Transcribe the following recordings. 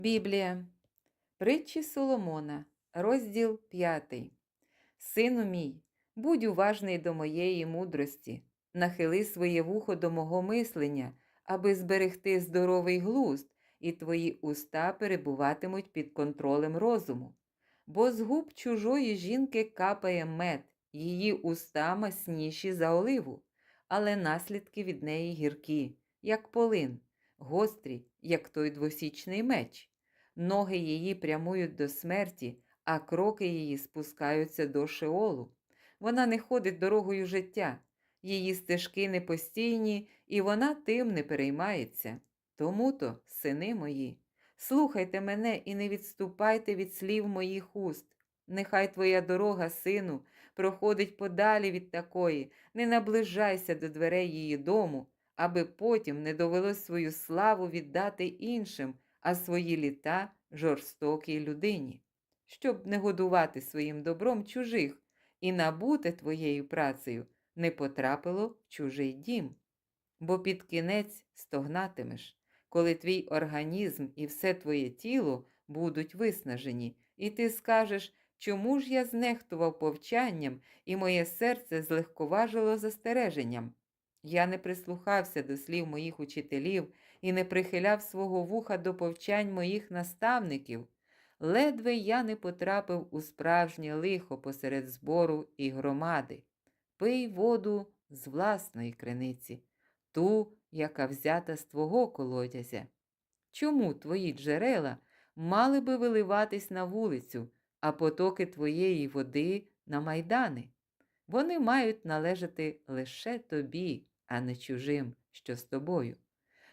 Біблія. Притчі Соломона, розділ 5. Сину мій, будь уважний до моєї мудрості, нахили своє вухо до мого мислення, аби зберегти здоровий глузд, і твої уста перебуватимуть під контролем розуму. Бо з губ чужої жінки капає мед, її уста масніші за оливу, але наслідки від неї гіркі, як полин, гострі, як той двосічний меч. Ноги її прямують до смерті, а кроки її спускаються до шеолу. Вона не ходить дорогою життя, її стежки непостійні, і вона тим не переймається. Тому то, сини мої, слухайте мене і не відступайте від слів моїх уст. Нехай твоя дорога, сину, проходить подалі від такої, не наближайся до дверей її дому, аби потім не довелось свою славу віддати іншим, а свої літа жорстокій людині, щоб не годувати своїм добром чужих і набуте твоєю працею не потрапило в чужий дім. Бо під кінець стогнатимеш, коли твій організм і все твоє тіло будуть виснажені, і ти скажеш, чому ж я знехтував повчанням, і моє серце злегковажило застереженням. Я не прислухався до слів моїх учителів і не прихиляв свого вуха до повчань моїх наставників. Ледве я не потрапив у справжнє лихо посеред збору і громади. Пий воду з власної криниці, ту, яка взята з твого колодязя. Чому твої джерела мали би виливатись на вулицю, а потоки твоєї води на майдани? Вони мають належати лише тобі, а не чужим, що з тобою.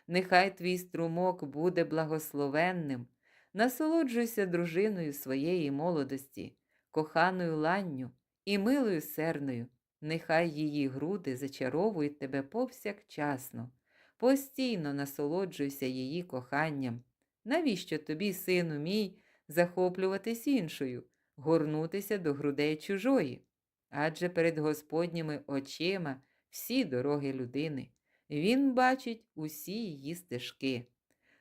Нехай твій струмок буде благословенним, насолоджуйся дружиною своєї молодості, коханою ланню і милою серною. Нехай її груди зачаровують тебе повсякчасно, постійно насолоджуйся її коханням. Навіщо тобі, сину мій, захоплюватись іншою, горнутися до грудей чужої? Адже перед Господніми очима всі дороги людини. Він бачить усі її стежки.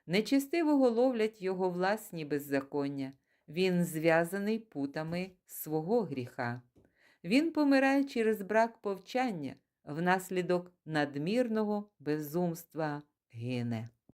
Нечистивого ловлять його власні беззаконня, він зв'язаний путами свого гріха. Він помирає через брак повчання, внаслідок надмірного безумства гине.